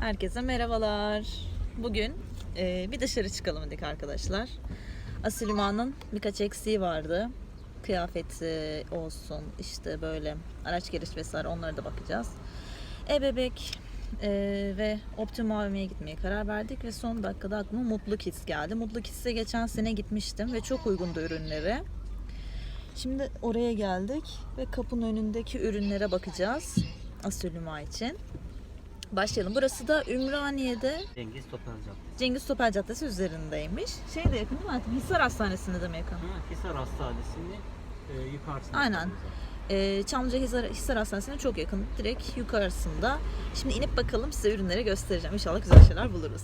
Herkese merhabalar. Bugün e, bir dışarı çıkalım dedik arkadaşlar. Asilima'nın birkaç eksiği vardı. Kıyafeti olsun, işte böyle araç giriş vesaire onlara da bakacağız. E-bebek e, ve Optimum AVM'ye gitmeye karar verdik ve son dakikada aklıma Mutlu Kids geldi. Mutlu Kids'e geçen sene gitmiştim ve çok uygundu ürünleri. Şimdi oraya geldik ve kapının önündeki ürünlere bakacağız. Asilima için. Başlayalım. Burası da Ümraniye'de Cengiz Topal Caddesi. Cengiz Topel Caddesi üzerindeymiş. Şey de yakın değil mi? Hisar Hastanesi'ne de mi yakın? Ha, Hisar Hastanesi'nin e, yukarısında. Aynen. Ee, Çamlıca Hisar, Hisar Hastanesi'ne çok yakın. Direkt yukarısında. Şimdi inip bakalım size ürünleri göstereceğim. İnşallah güzel şeyler buluruz.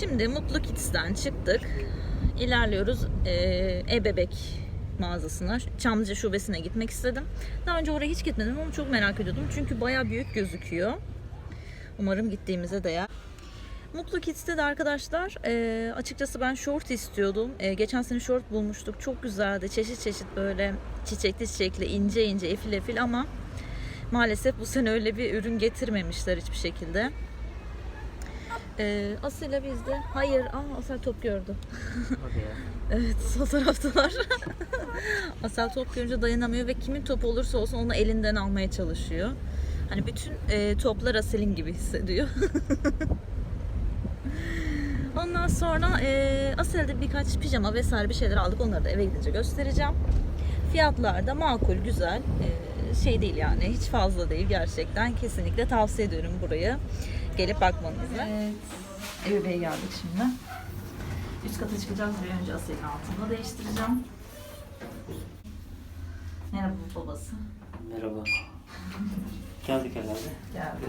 Şimdi Mutlu Kids'ten çıktık. İlerliyoruz ee, e-bebek mağazasına. Çamlıca şubesine gitmek istedim. Daha önce oraya hiç gitmedim ama çok merak ediyordum. Çünkü bayağı büyük gözüküyor. Umarım gittiğimize değer. Mutlu Kids'te de arkadaşlar e, açıkçası ben short istiyordum. E, geçen sene short bulmuştuk. Çok güzeldi. Çeşit çeşit böyle çiçekli çiçekli ince ince efil efil ama maalesef bu sene öyle bir ürün getirmemişler hiçbir şekilde. E, Aslı'yla biz de hayır aa Asel top gördü. Hadi ya. Evet o taraftalar. Asel top görünce dayanamıyor ve kimin topu olursa olsun onu elinden almaya çalışıyor. Hani bütün e, toplar Asel'in gibi hissediyor. Ondan sonra e, Asel'de birkaç pijama vesaire bir şeyler aldık. Onları da eve gidince göstereceğim. Fiyatlar da makul, güzel. E, şey değil yani hiç fazla değil gerçekten. Kesinlikle tavsiye ediyorum burayı. Gelip bakmanızı. Evet. Eve geldik şimdi. Üst kata çıkacağız. Bir önce Asel'in altını değiştireceğim. Merhaba babası. Merhaba. Geldik herhalde. Geldi.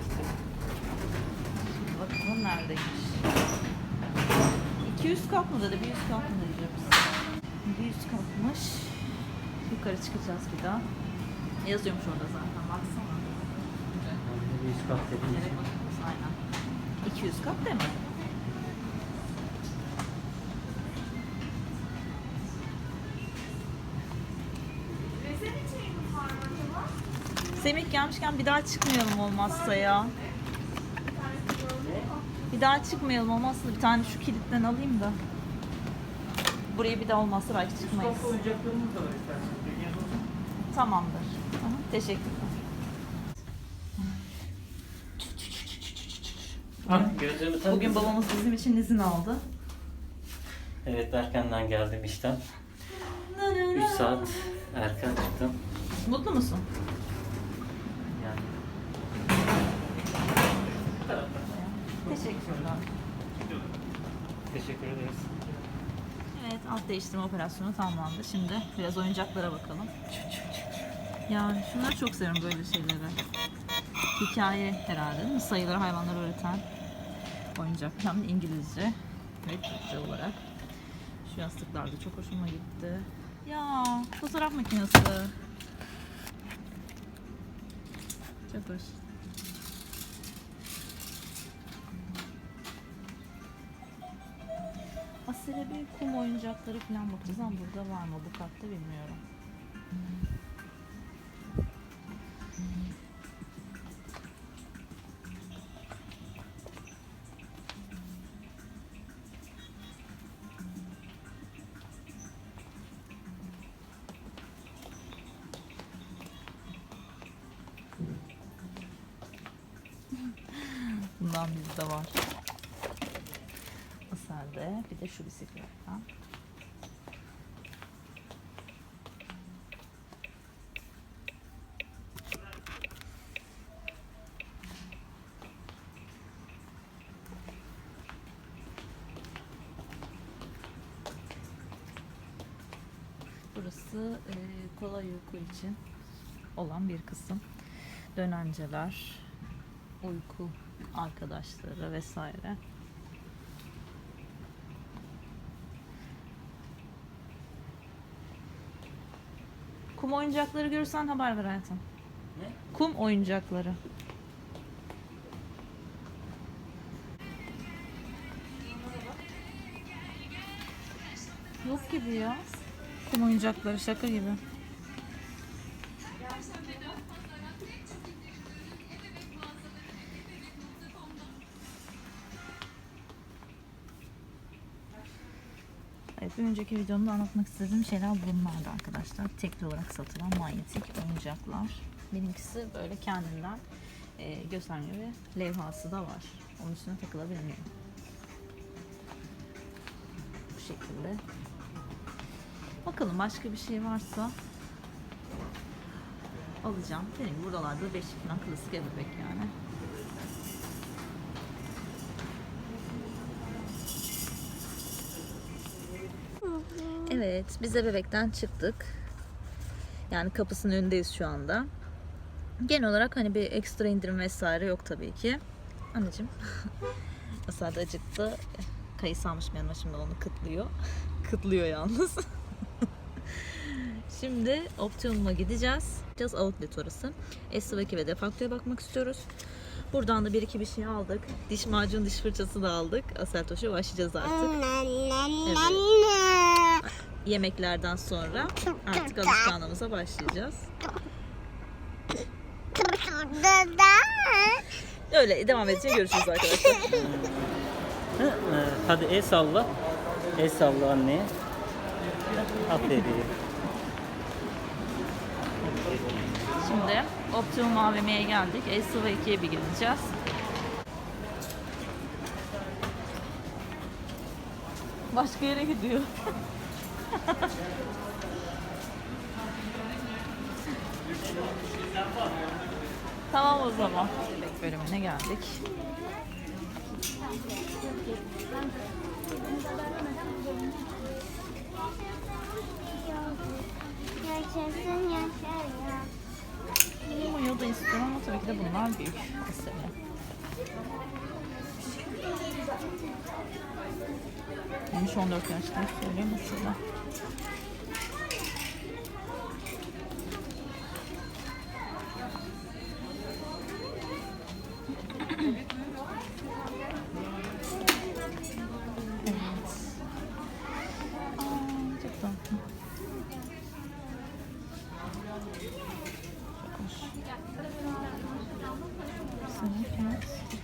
Bakalım neredeymiş. 200 kat mı dedi, bir yüz kat mı diyeceğiz. Bir yüz katmış. Yukarı çıkacağız bir daha. Yazıyormuş orada zaten baksana. Bir üst kat dediğiniz Gerek için. bakıyoruz aynen. 200 kat değil mi? Semih gelmişken bir daha çıkmayalım olmazsa ya. Bir daha çıkmayalım olmazsa bir tane şu kilitten alayım da. Buraya bir daha olmazsa belki çıkmayız. Tamamdır. Aha, teşekkürler. Gözlüğümü tak. Bugün babamız bizim için izin aldı. Evet erkenden geldim işten. 3 saat erken çıktım. Mutlu musun? Yani Teşekkürler. teşekkür ederiz. Evet, alt değiştirme operasyonu tamamlandı. Şimdi biraz oyuncaklara bakalım. Ya şunları çok seviyorum böyle şeyleri. Hikaye herhalde değil mi? Sayıları hayvanları öğreten oyuncak. Hem İngilizce ve Türkçe olarak. Şu yastıklar da çok hoşuma gitti. Ya fotoğraf makinesi. Çok hoş. Aslında bir kum oyuncakları falan bakacağız ama burada var mı bu katta bilmiyorum. Bizde var. Asel'de bir de şu bisikletten. Burası e, kolay uyku için olan bir kısım. Dönenceler, uyku arkadaşları vesaire. Kum oyuncakları görürsen haber ver hayatım. Ne? Kum oyuncakları. Yok gibi ya. Kum oyuncakları şaka gibi. Bir önceki videomda anlatmak istediğim şeyler bunlardı arkadaşlar. Tekli olarak satılan manyetik oyuncaklar. Benimkisi böyle kendinden e, gösterge ve levhası da var. Onun üstüne takılabiliyor. Bu şekilde. Bakalım başka bir şey varsa alacağım. Benim buralarda beşik falan klasik bebek yani. Evet, biz de bebekten çıktık. Yani kapısının önündeyiz şu anda. Genel olarak hani bir ekstra indirim vesaire yok tabii ki. Anneciğim, Asad acıktı. Kayısı almışım yanıma şimdi onu kıtlıyor. kıtlıyor yalnız. şimdi Optimum'a gideceğiz. Gideceğiz outlet orası. Esvaki ve Defakto'ya bakmak istiyoruz. Buradan da bir iki bir şey aldık. Diş macunu, diş fırçası da aldık. Asel Toş'a başlayacağız artık. Yemeklerden sonra artık alışkanlığımıza başlayacağız. Öyle devam edeceğiz. Görüşürüz arkadaşlar. E, Hadi el salla. El salla anneye. Aferin. Şimdi Optimum AVM'ye geldik. Estiva 2'ye bir gideceğiz. Başka yere gidiyor. Tamam o zaman. Bebek bölümüne geldik. Yaşasın yaşar ya. Mayo da istiyorum ama tabii ki de bunlar büyük mesela. Demiş 14 yaşta söylüyor mesela.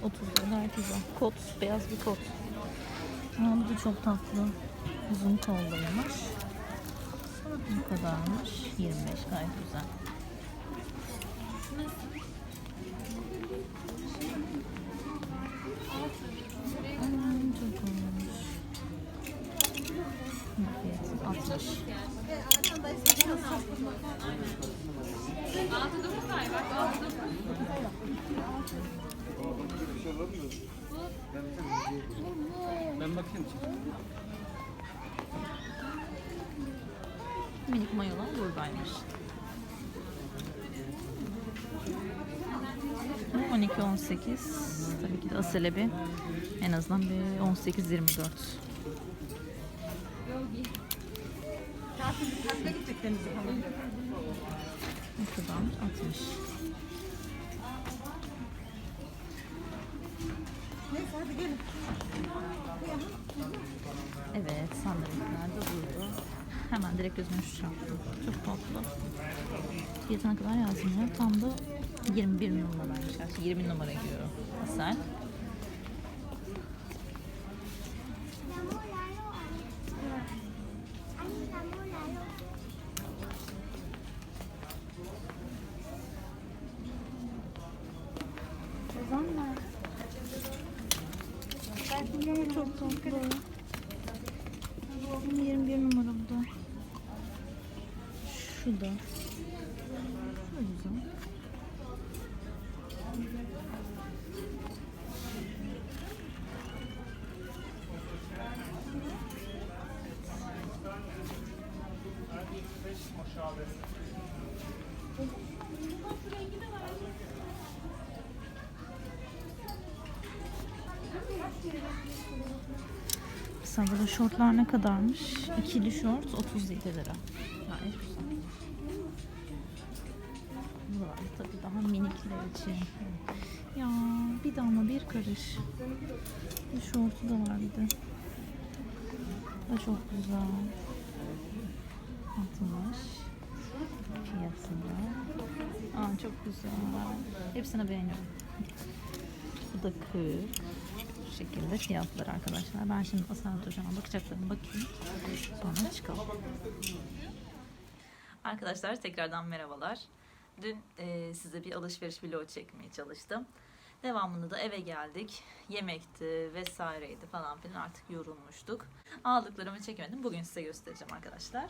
30 lira güzel. Kot, beyaz bir kot. Aa, bu da çok tatlı. Uzun kolluymuş. Bu kadarmış. 25 Gayet güzel. Minik mayolar buradaymış. 12-18 tabii ki de aselebi. En azından bir 18-24 ne kadar? 60 Evet sandalikler de durdu. Hemen direkt gözüme şu çarptı. Çok tatlı. Fiyatına kadar yazmıyor. Tam da 21 numaraymış. 20 numara giriyorum. Asel. Çok tatlı. Şu da. Şu da güzel. Mesela şortlar ne kadarmış? İkili şort 37 lira. Gayet güzel. Buralar tabii daha minikler için. Ya bir damla bir karış. Bir şortu da var bir de. Da çok güzel. 60. Fiyatında. Aa çok güzel. Hepsini beğeniyorum. Bu da 40 bu şekilde fiyatlar arkadaşlar. Ben şimdi Asalet Hocam'a bakacaklarım bakayım. Sonra çıkalım. Arkadaşlar tekrardan merhabalar. Dün e, size bir alışveriş vlogu çekmeye çalıştım. Devamında da eve geldik. Yemekti vesaireydi falan filan artık yorulmuştuk. Aldıklarımı çekemedim. Bugün size göstereceğim arkadaşlar.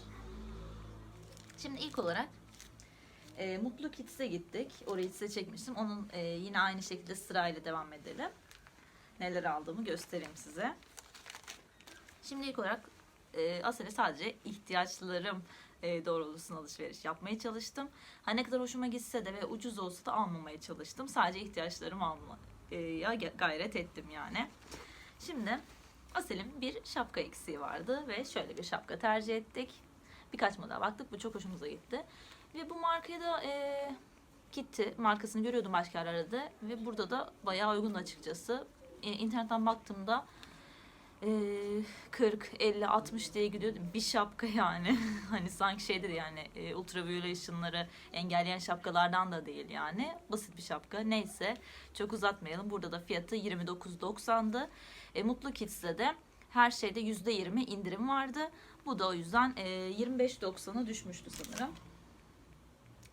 Şimdi ilk olarak e, Mutlu Kids'e gittik. Orayı size çekmiştim. Onun e, yine aynı şekilde sırayla devam edelim neler aldığımı göstereyim size. Şimdi ilk olarak e, aslında sadece ihtiyaçlarım e, doğrultusunda alışveriş yapmaya çalıştım. Ha ne kadar hoşuma gitse de ve ucuz olsa da almamaya çalıştım. Sadece ihtiyaçlarımı almaya gayret ettim yani. Şimdi Asel'in bir şapka eksiği vardı ve şöyle bir şapka tercih ettik. Birkaç model baktık. Bu çok hoşumuza gitti. Ve bu markaya da e, gitti. Markasını görüyordum başka yerlerde ve burada da bayağı uygun açıkçası e, internetten baktığımda e, 40, 50, 60 diye gidiyordum. Bir şapka yani. hani sanki şeydir yani e, ultraviyole ışınları engelleyen şapkalardan da değil yani. Basit bir şapka. Neyse çok uzatmayalım. Burada da fiyatı 29.90'dı. E, Mutlu Kids'te de her şeyde %20 indirim vardı. Bu da o yüzden e, 25.90'a düşmüştü sanırım.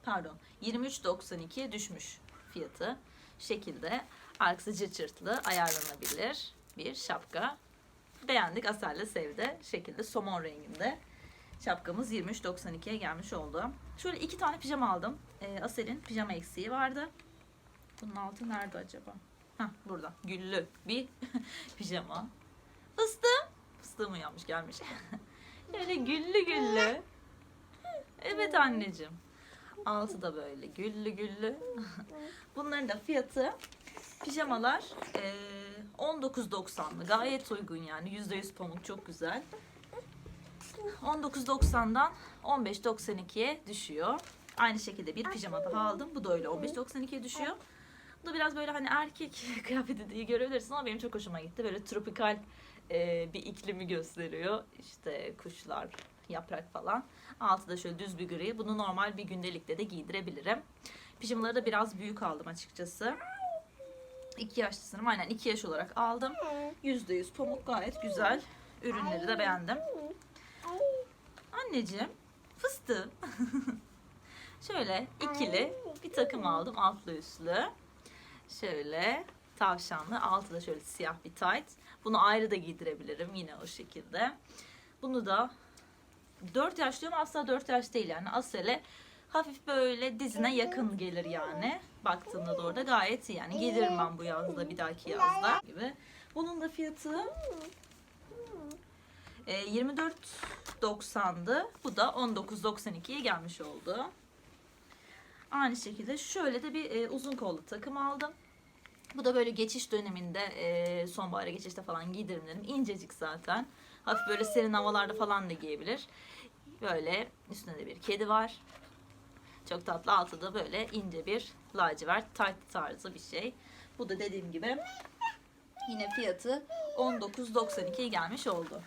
Pardon 23.92'ye düşmüş fiyatı. Şekilde arkası cırtlı ayarlanabilir bir şapka. Beğendik. Asel'le sevdi. Şekilde somon renginde. Şapkamız 23.92'ye gelmiş oldu. Şöyle iki tane pijama aldım. Ee, Asel'in pijama eksiği vardı. Bunun altı nerede acaba? Hah burada. Güllü bir pijama. Fıstığım. Fıstığım uyanmış gelmiş. Şöyle güllü güllü. Evet anneciğim. Altı da böyle güllü güllü. Bunların da fiyatı pijamalar eee 19.90'lı. Gayet uygun yani. %100 pamuk çok güzel. 19.90'dan 15.92'ye düşüyor. Aynı şekilde bir pijama daha aldım. Bu da öyle 15.92'ye düşüyor. Bu da biraz böyle hani erkek kıyafeti diye görebilirsin ama benim çok hoşuma gitti. Böyle tropikal eee, bir iklimi gösteriyor. İşte kuşlar, yaprak falan. Altı da şöyle düz bir gri. Bunu normal bir gündelikte de giydirebilirim. Pijamaları da biraz büyük aldım açıkçası. 2 yaş sınırım aynen 2 yaş olarak aldım. %100 pamuk gayet güzel. Ürünleri de beğendim. Anneciğim fıstığı. Şöyle ikili bir takım aldım altlı üstlü. Şöyle tavşanlı altı da şöyle siyah bir tight. Bunu ayrı da giydirebilirim yine o şekilde. Bunu da 4 yaş diyorum asla 4 yaş değil yani Asel'e hafif böyle dizine yakın gelir yani. Baktığında da orada gayet iyi yani giydiririm ben bu yazda bir dahaki yazda gibi. Bunun da fiyatı e, 24.90'dı. Bu da 19.92'ye gelmiş oldu. Aynı şekilde şöyle de bir e, uzun kollu takım aldım. Bu da böyle geçiş döneminde e, sonbahara geçişte falan giydiririm dedim. İncecik zaten. Hafif böyle serin havalarda falan da giyebilir. Böyle üstünde de bir kedi var. Çok tatlı. Altı da böyle ince bir lacivert tight tarzı bir şey. Bu da dediğim gibi yine fiyatı 19.92'ye gelmiş oldu.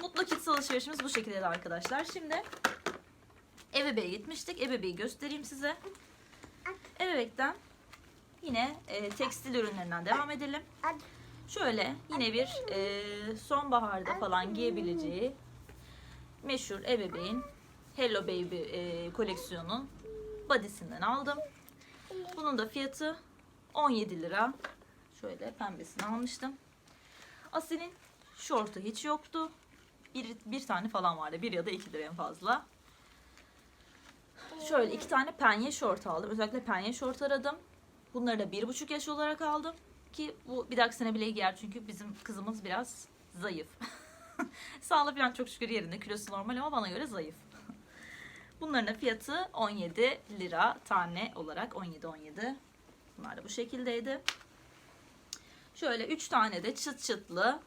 Mutlu Kids alışverişimiz bu şekilde arkadaşlar. Şimdi Ebebe'ye gitmiştik. Ebebe'yi göstereyim size. Ebebek'ten yine e, tekstil ürünlerinden devam edelim. Şöyle yine bir e, sonbaharda falan giyebileceği meşhur Ebebeğin Hello Baby e, koleksiyonun body'sinden aldım. Bunun da fiyatı 17 lira. Şöyle pembesini almıştım. Asil'in şortu hiç yoktu. Bir, bir tane falan vardı. Bir ya da iki lira en fazla. Şöyle iki tane penye şort aldım. Özellikle penye şort aradım. Bunları da bir buçuk yaş olarak aldım. Ki bu bir dahaki sene bile giyer çünkü bizim kızımız biraz zayıf. Sağlığı falan çok şükür yerinde. Kilosu normal ama bana göre zayıf. Bunların da fiyatı 17 lira tane olarak 17-17. Bunlar da bu şekildeydi. Şöyle 3 tane de çıt çıtlı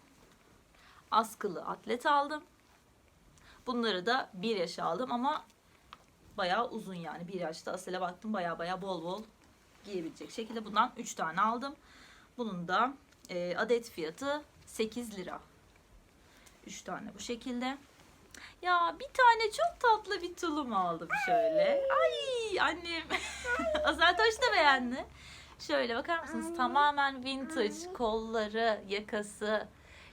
askılı atlet aldım. Bunları da 1 yaş aldım ama bayağı uzun yani. 1 yaşta Asel'e baktım bayağı bayağı bol bol giyebilecek şekilde bundan 3 tane aldım. Bunun da e, adet fiyatı 8 lira. 3 tane bu şekilde. Ya bir tane çok tatlı bir tulum aldım şöyle. Ay annem. Azaltoş da beğendi. Şöyle bakar mısınız? Tamamen vintage. Kolları, yakası,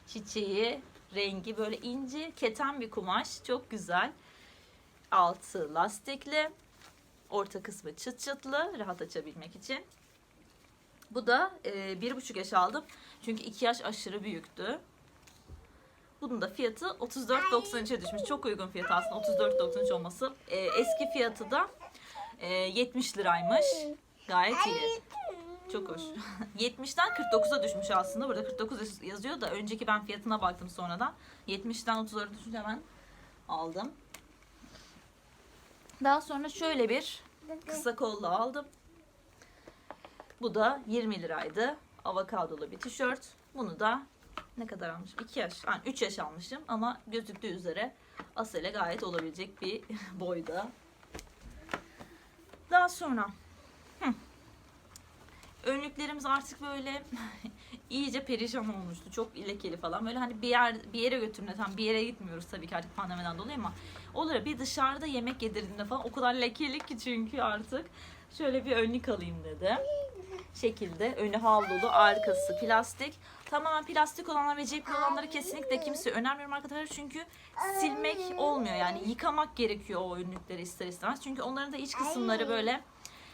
çiçeği, rengi böyle ince, keten bir kumaş. Çok güzel. Altı lastikli. Orta kısmı çıt çıtlı. Rahat açabilmek için. Bu da e, bir buçuk yaş aldım. Çünkü iki yaş aşırı büyüktü. Bunun da fiyatı 34.93'e düşmüş. Çok uygun fiyat aslında 34.93 olması. Ee, eski fiyatı da e, 70 liraymış. Gayet iyi. Çok hoş. 70'ten 49'a düşmüş aslında. Burada 49 yazıyor da önceki ben fiyatına baktım sonradan. 70'ten 30'a düşünce hemen aldım. Daha sonra şöyle bir kısa kollu aldım. Bu da 20 liraydı. Avokadolu bir tişört. Bunu da ne kadar almışım? 2 yaş, yani 3 yaş almışım ama gözüktüğü üzere Asel'e gayet olabilecek bir boyda. Daha sonra önlüklerimiz artık böyle iyice perişan olmuştu. Çok lekeli falan. Böyle hani bir yer bir yere götürme tam bir yere gitmiyoruz tabii ki artık pandemiden dolayı ama olur bir dışarıda yemek yedirdiğimde falan o kadar lekeli ki çünkü artık şöyle bir önlük alayım dedim şekilde önü havlulu arkası plastik. Tamamen plastik olanlar ve cepli olanları kesinlikle kimse önermiyorum arkadaşlar. Çünkü silmek olmuyor yani yıkamak gerekiyor o önlükleri ister istemez. Çünkü onların da iç kısımları böyle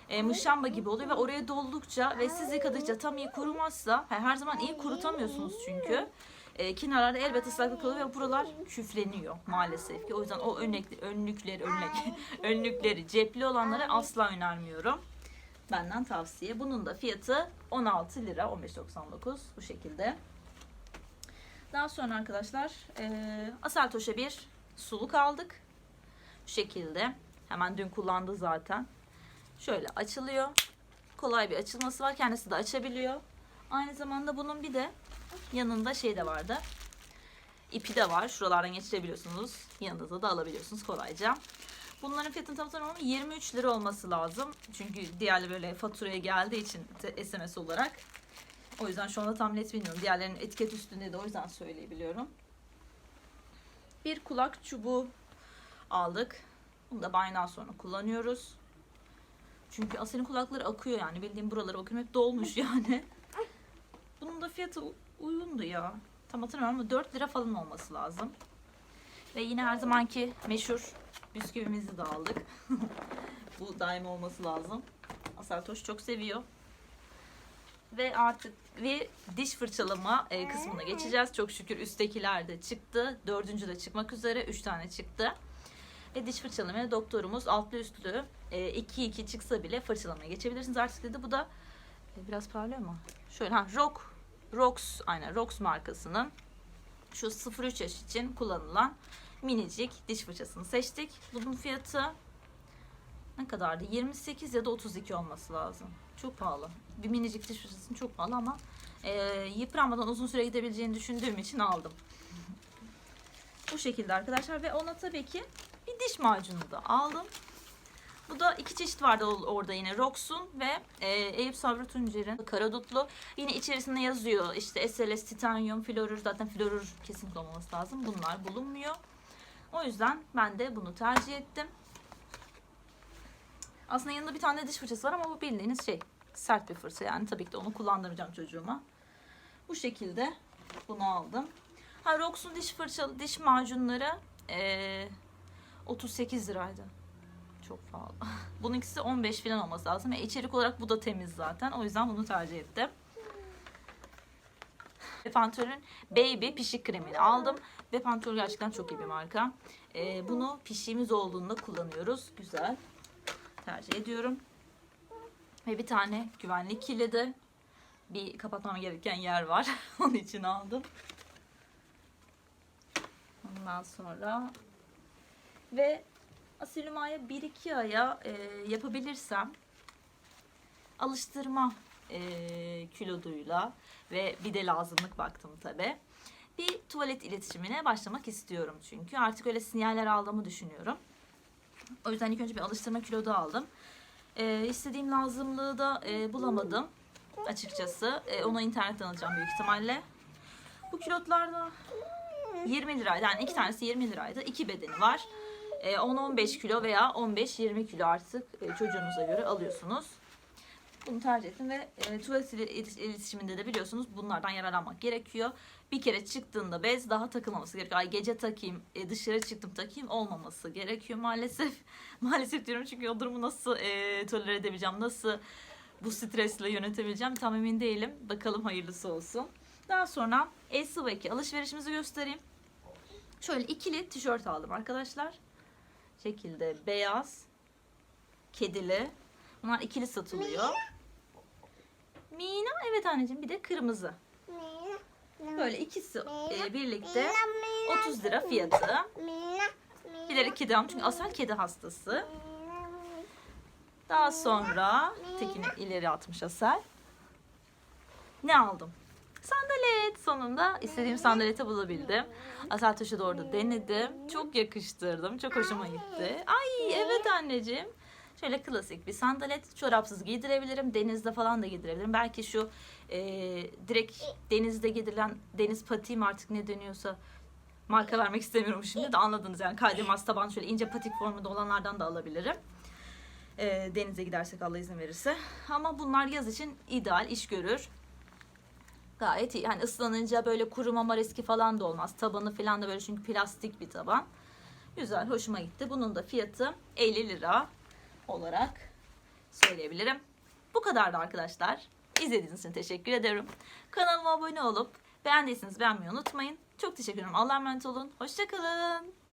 e, muşamba gibi oluyor ve oraya doldukça ve siz yıkadıkça tam iyi kurumazsa he, her zaman iyi kurutamıyorsunuz çünkü e, kenarlarda elbette ıslaklık oluyor ve buralar küfleniyor maalesef ki. O yüzden o önlük, önlükleri önlük, önlükleri cepli olanları asla önermiyorum benden tavsiye. Bunun da fiyatı 16 lira 15.99 bu şekilde. Daha sonra arkadaşlar e, Aseltoş'a bir suluk aldık. Bu şekilde. Hemen dün kullandı zaten. Şöyle açılıyor. Kolay bir açılması var. Kendisi de açabiliyor. Aynı zamanda bunun bir de yanında şey de vardı. İpi de var. Şuralardan geçirebiliyorsunuz. Yanınıza da alabiliyorsunuz kolayca. Bunların fiyatını tam tamam 23 lira olması lazım. Çünkü diğerleri böyle faturaya geldiği için SMS olarak. O yüzden şu anda tam net bilmiyorum. Diğerlerinin etiket üstünde de o yüzden söyleyebiliyorum. Bir kulak çubuğu aldık. Bunu da banyodan sonra kullanıyoruz. Çünkü Asel'in kulakları akıyor yani. Bildiğim buraları bakıyorum hep dolmuş yani. Bunun da fiyatı uygundu ya. Tam hatırlamıyorum ama 4 lira falan olması lazım. Ve yine her zamanki meşhur bisküvimizi de aldık. Bu daim olması lazım. Asaltoş çok seviyor. Ve artık bir diş fırçalama e, kısmına geçeceğiz. Çok şükür üsttekiler de çıktı. Dördüncü de çıkmak üzere. Üç tane çıktı. Ve diş fırçalamaya doktorumuz altlı üstlü 2-2 çıksa bile fırçalamaya geçebilirsiniz artık dedi. Bu da e, biraz parlıyor mu? Şöyle ha Rock Rox aynen Rox markasının şu 0-3 yaş için kullanılan minicik diş fırçasını seçtik. Bunun fiyatı ne kadardı? 28 ya da 32 olması lazım. Çok pahalı. Bir minicik diş fırçası çok pahalı ama e, yıpranmadan uzun süre gidebileceğini düşündüğüm için aldım. Bu şekilde arkadaşlar ve ona tabii ki bir diş macunu da aldım. Bu da iki çeşit vardı orada yine. Rox'un ve e, Eyüp Sabri Tuncer'in karadutlu. Yine içerisinde yazıyor işte SLS, titanyum, florür. Zaten florür kesinlikle olmaması lazım. Bunlar bulunmuyor. O yüzden ben de bunu tercih ettim. Aslında yanında bir tane diş fırçası var ama bu bildiğiniz şey sert bir fırça yani tabii ki de onu kullandıracağım çocuğuma. Bu şekilde bunu aldım. Ha Rox'un diş fırçalı diş macunları eee 38 liraydı. Çok pahalı. Bununkisi 15 falan olması lazım. E, içerik olarak bu da temiz zaten. O yüzden bunu tercih ettim. Bepantol'ün Baby pişik kremini aldım. Bepantol gerçekten çok iyi bir marka. Ee, bunu pişiğimiz olduğunda kullanıyoruz. Güzel. Tercih ediyorum. Ve bir tane güvenlik kilidi. Bir kapatmam gereken yer var. Onun için aldım. Ondan sonra ve Asiluma'ya 1-2 aya e, yapabilirsem alıştırma e, kiloduyla ve bir de lazımlık baktım tabi. Bir tuvalet iletişimine başlamak istiyorum çünkü artık öyle sinyaller aldığımı düşünüyorum. O yüzden ilk önce bir alıştırma kilodu aldım. E, istediğim lazımlığı da e, bulamadım açıkçası. E, onu internetten alacağım büyük ihtimalle. Bu kilotlar da 20 liraydı. Yani iki tanesi 20 liraydı. İki bedeni var. E, 10-15 kilo veya 15-20 kilo artık çocuğunuza göre alıyorsunuz. Bunu tercih ettim ve e, tuvalet iletişiminde de biliyorsunuz bunlardan yararlanmak gerekiyor. Bir kere çıktığında bez daha takılmaması gerekiyor. Ay gece takayım, e, dışarı çıktım takayım olmaması gerekiyor maalesef. maalesef diyorum çünkü o durumu nasıl e, tolere edebileceğim, nasıl bu stresle yönetebileceğim tam emin değilim. Bakalım hayırlısı olsun. Daha sonra Elsivaki alışverişimizi göstereyim. Şöyle ikili tişört aldım arkadaşlar. Şekilde beyaz, kedili. Bunlar ikili satılıyor. Mina evet anneciğim bir de kırmızı. Böyle ikisi e, birlikte 30 lira fiyatı. Bilerek kedi aldım çünkü Asel kedi hastası. Daha sonra tekini ileri atmış Asel. Ne aldım? Sandalet. Sonunda istediğim sandaleti bulabildim. Asel taşı da orada denedim. Çok yakıştırdım. Çok hoşuma gitti. Ay evet anneciğim. Şöyle klasik bir sandalet. Çorapsız giydirebilirim. Denizde falan da giydirebilirim. Belki şu e, direkt denizde giydirilen deniz patiği mi artık ne deniyorsa marka vermek istemiyorum şimdi de anladınız yani kaydırmaz taban şöyle ince patik formunda olanlardan da alabilirim. E, denize gidersek Allah izin verirse. Ama bunlar yaz için ideal iş görür. Gayet iyi. Yani ıslanınca böyle kurumama riski falan da olmaz. Tabanı falan da böyle çünkü plastik bir taban. Güzel, hoşuma gitti. Bunun da fiyatı 50 lira olarak söyleyebilirim. Bu kadardı arkadaşlar. İzlediğiniz için teşekkür ederim. Kanalıma abone olup beğendiyseniz beğenmeyi unutmayın. Çok teşekkür ederim. Allah'a emanet olun. Hoşçakalın.